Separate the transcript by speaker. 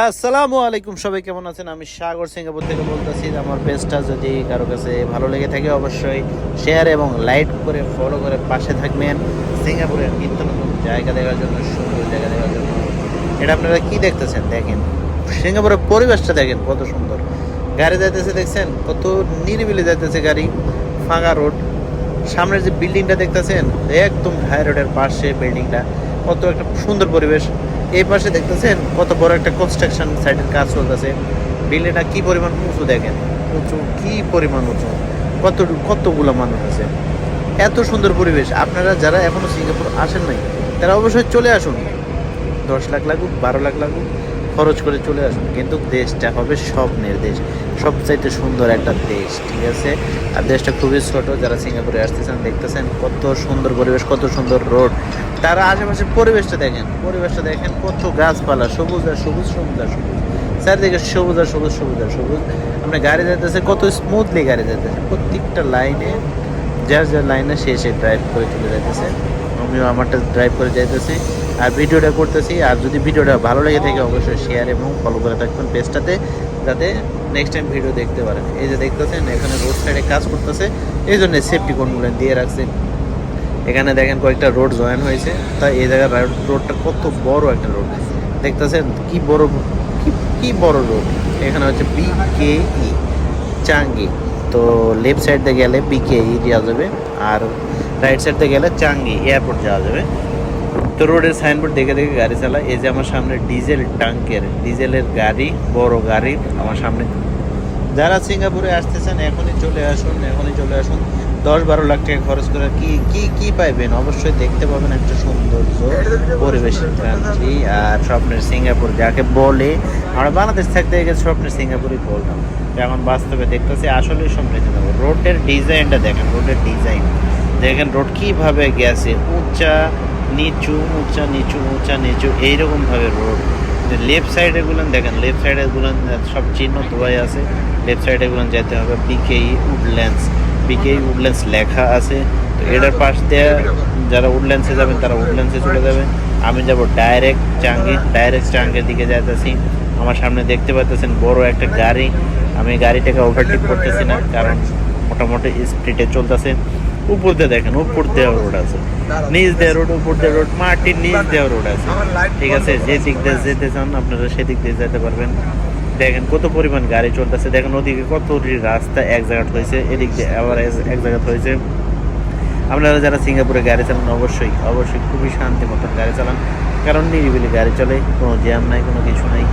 Speaker 1: আসসালামু আলাইকুম, সবাই কেমন আছেন? আমি সাগর সিঙ্গাপুর থেকে বলতেছি, আমার পেজটা যদি কারও কাছে ভালো লেগে থাকে অবশ্যই শেয়ার এবং লাইক করে ফলো করে পাশে থাকবেন। সিঙ্গাপুরের নিত্য নতুন জায়গা দেখার জন্য, সুন্দর জায়গা দেখার জন্য। এটা আপনারা কি দেখতেছেন? দেখেন, সিঙ্গাপুরের পরিবেশটা দেখেন, কত সুন্দর। গাড়ি যাইতেছে, দেখছেন? কত নিরিবিলি যাইতেছে গাড়ি, ফাঁকা রোড। সামনের যে বিল্ডিংটা দেখতেছেন, একদম হাই রোডের পাশে বিল্ডিংটা কত একটা সুন্দর পরিবেশ। এই পাশে দেখতেছেন কত বড় একটা কনস্ট্রাকশন সাইটের কাজ চলতেছে। বিল্ডিংটা কি পরিমাণ উঁচু দেখেন? উঁচু কি পরিমাণ উঁচু? কত কতগুলো মানুষ আছে? এত সুন্দর পরিবেশ। আপনারা যারা এখনও সিঙ্গাপুর আসেন নাই, তারা অবশ্যই চলে আসুন। দশ লাখ লাগুক, বারো লাখ লাগুক, খরচ করে চলে আসুন। কিন্তু দেশটা হবে স্বপ্নের দেশ। সবচাইতে সুন্দর একটা দেশ, ঠিক আছে? আর দেশটা খুবই ছোট। যারা সিঙ্গাপুরে আসতেছেন দেখতেছেন কত সুন্দর পরিবেশ, কত সুন্দর রোড তারা আশেপাশের পরিবেশটা দেখেন পরিবেশটা দেখেন, কত গাছপালা, সবুজ আর সবুজ সবুজ আর সবুজ। চারিদিকে সবুজ আর সবুজ সবুজ আর সবুজ। আপনি গাড়ি যাইতেছে, কত স্মুথলি গাড়ি যাইতেছে। প্রত্যেকটা লাইনে যার যার লাইনে সে সে ড্রাইভ করে চলে যাইতেছে। আমিও আমারটা ড্রাইভ করে যাইতেছি। আর ভিডিওটা করতেছি। আর যদি ভিডিওটা ভালো লেগে থাকে, অবশ্যই শেয়ার এবং ফলো করে থাকবেন পেজটাতে যাতে নেক্সট টাইম ভিডিও দেখতে পারেন। এই যে দেখতেছেন, এখানে রোড সাইডে কাজ করতেছে। এই জন্য সেফটি কোনগুলো দিয়ে রাখছে। এখানে দেখেন কয়েকটা রোড জয়েন হয়েছে। তাই এই জায়গার রোডটা কত বড় একটা রোড। দেখতেছেন কি বড় কি বড় রোড? এখানে হচ্ছে বি কে ই চাঙ্গি তো লেফট সাইড গেলে বি কে ই যাওয়া যাবে আর রাইট সাইড গেলে চাঙ্গি এয়ারপোর্ট যাওয়া যাবে। তো রোডের সাইনবোর্ড দেখে দেখে গাড়ি চালায়। এই যে আমার সামনে ডিজেল ট্যাঙ্কের ডিজেলের গাড়ি, বড় গাড়ি আমার সামনে যারা সিঙ্গাপুরে আসতেছেন, এখনই চলে আসুন, এখনই চলে আসুন। দশ বারো লাখ টাকা খরচ করে কি কি কি পাইবেন? অবশ্যই দেখতে পাবেন একটা সৌন্দর্য পরিবেশের কান্ট্রি আর স্বপ্নের সিঙ্গাপুর, যাকে বলে আমরা বাংলাদেশ থাকতে গেছে স্বপ্নের সিঙ্গাপুরই বললাম। এখন বাস্তবে দেখতেছি আসলেই সমৃদ্ধ রোডের ডিজাইনটা দেখেন, রোডের ডিজাইন। দেখেন রোড কীভাবে গেছে, উঁচা, নিচু উঁচা নিচু উঁচা, নিচু, এইরকমভাবে রোড। লেফট সাইডে গুলো দেখেন, লেফট সাইডে গুলো সব চিহ্ন দোয়াই আছে। লেফট সাইডে গুলো যেতে হবে বিকেই উডল্যান্ডস বিকেই উডল্যান্ডস লেখা আছে, তো এটার পাশ দিয়ে যারা উডল্যান্ডসে যাবেন, তারা উডল্যান্ডসে চলে যাবেন। আমি যাব ডাইরেক্ট চাঙ্গি ডাইরেক্ট চাঙ্গের দিকে যাইতেছি। আমার সামনে দেখতে পাচ্ছেন বড় একটা গাড়ি। আমি গাড়িটাকে ওভারটেক করতেছি না, কারণ মোটামুটি স্পিডে চলতেছে। উপর দিয়ে দেখেন, উপর দেওয়া রোড আছে। নিচ দেওয়া রোড উপর দিয়ে রোড মাটির নিচ দেওয়া রোড আছে। ঠিক আছে যে দিক দিয়ে যেতে চান, আপনারা সেদিক দিয়ে যেতে পারবেন। দেখেন কত পরিমাণ গাড়ি চলতেছে। দেখেন ওদিকে কত রাস্তা এক জায়গায় হয়েছে এদিক দিয়ে আবার এক- জায়গাত হয়েছে আপনারা যারা সিঙ্গাপুরে গাড়ি চালান, অবশ্যই অবশ্যই খুবই শান্তি মতন গাড়ি চালান। কারণ নিরিবিলি গাড়ি চলে, কোনো জ্যাম নাই, কোনো কিছু নাই